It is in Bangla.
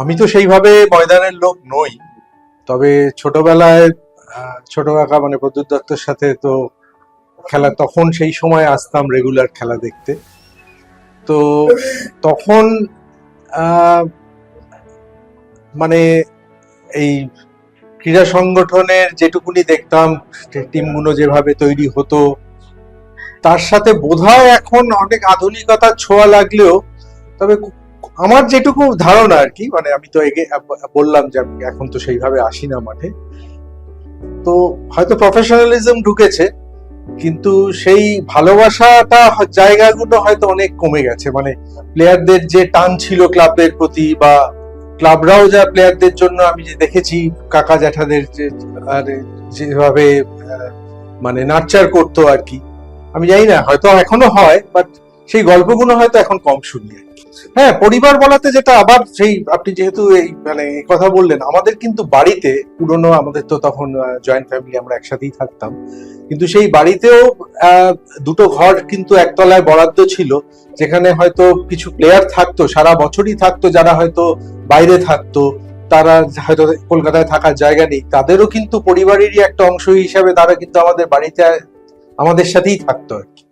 আমি তো সেইভাবে ময়দানের লোক নই, তবে ছোটবেলায় ছোট কাকা মানে প্রদ্যুৎ দত্তর সাথে তো খেলা, তখন সেই সময় আসতাম রেগুলার খেলা দেখতে। তো তখন মানে এই ক্রীড়া সংগঠনের যেটুকুনি দেখতাম টিমগুলো যেভাবে তৈরি হতো, তার সাথে বোধহয় এখন অনেক আধুনিকতার ছোঁয়া লাগলেও, তবে আমার যেটুকু ধারণা আর কি মানে আমি তো এগে বললাম যে আমি এখন তো সেইভাবে আসি না মাঠে। তো হয়তো প্রফেশনালিজম ঢুকেছে, কিন্তু সেই ভালোবাসাটা জায়গাগুলো হয়তো অনেক কমে গেছে। মানে প্লেয়ারদের যে টান ছিল ক্লাবের প্রতি বা ক্লাবরাও যা প্লেয়ারদের জন্য আমি যে দেখেছি, কাকা জ্যাঠাদের যে, আর যেভাবে মানে নার্চার করতো আর কি। আমি জানি না, হয়তো এখনও হয় বাট সেই গল্পগুলো হয়তো এখন কম শুনি হ্যাঁ পরিবার বলাতে যেটা আবার সেই আপনি যেহেতু এই মানে কথা বললেন, আমাদের কিন্তু বাড়িতে পুরনো আমাদের তো তখন জয়েন্ট ফ্যামিলি আমরা একসাথেই থাকতাম। কিন্তু সেই বাড়িতেও দুটো ঘর কিন্তু একতলায় বরাদ্দ ছিল, যেখানে হয়তো কিছু প্লেয়ার থাকতো, সারা বছরই থাকতো, যারা হয়তো বাইরে থাকতো, তারা হয়তো কলকাতায় থাকার জায়গা নেই। তাদেরও কিন্তু পরিবারেরই একটা অংশ হিসাবে তারা কিন্তু আমাদের বাড়িতে, আমাদের সাথেই থাকতো আর কি।